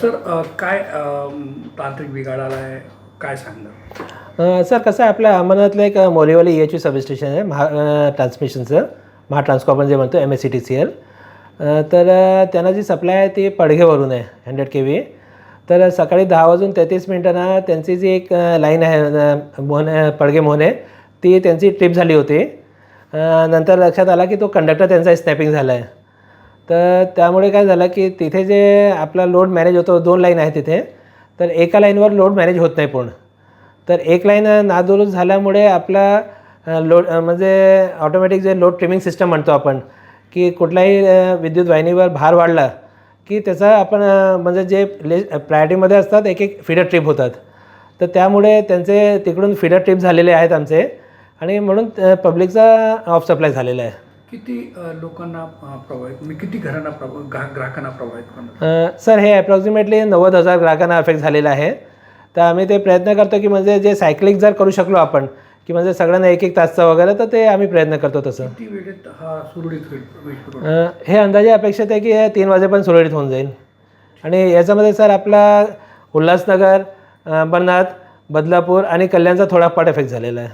Sir काय तांत्रिक बिघाड आला आहे काय सांगणार? सर कसं आहे आपल्या अहमदनगरला एक मोरेवाली ई एच यू सबस्टेशन आहे महा ट्रान्समिशनचं महा ट्रान्सकॉर्पर जे म्हणतो M S E T C L तर त्यांना जी सप्लाय आहे ती पडघेवरून आहे हंड्रेड के व्ही तर सकाळी दहा वाजून तेहतीस मिनिटांना त्यांची जी एक लाईन आहे मोहन मोहने पडघे मोहने ती त्यांची ट्रिप झाली होती. नंतर लक्षात आला की तो कंडक्टर त्यांचा स्नॅपिंग झाला आहे तर त्यामुळे काय झालं की तिथे जे आपला लोड मॅनेज होतो दोन लाईन आहे तिथे तर एका लाईनवर लोड मॅनेज होत नाही पूर्ण. तर एक लाईन नादुरुस्त झाल्यामुळे आपला लोड म्हणजे ऑटोमॅटिक जे लोड ट्रिमिंग सिस्टम म्हणतो आपण की कुठल्याही विद्युत वाहिनीवर भार वाढला की त्याचा आपण म्हणजे जे ले प्रायोरिटीमध्ये असतात एक एक फिडर ट्रिप होतात. तर त्यामुळे त्यांचे तिकडून फिडर ट्रिप झालेले आहेत आमचे आणि म्हणून पब्लिकचा ऑफ सप्लाय झालेला आहे. किती लोकांना प्रभावित म्हणजे किती घरांना प्रभाव ग्राहक ग्राहकांना प्रभावित करणार? सर हे अप्रॉक्सिमेटली नव्वद हजार ग्राहकांना अफेक्ट झालेलं आहे. तर आम्ही ते प्रयत्न करतो की म्हणजे जे सायकलिंग जर करू शकलो आपण की म्हणजे सगळ्यांना एक एक तासचा वगैरे तर ते आम्ही प्रयत्न करतो तसं. हा हे अंदाजे अपेक्षित आहे की हे तीन वाजेपर्यंत सुरळीत होऊन जाईल. आणि याच्यामध्ये सर आपला उल्हासनगर अंबरनाथ बदलापूर आणि कल्याणचा थोडा पार्ट इफेक्ट झालेला आहे.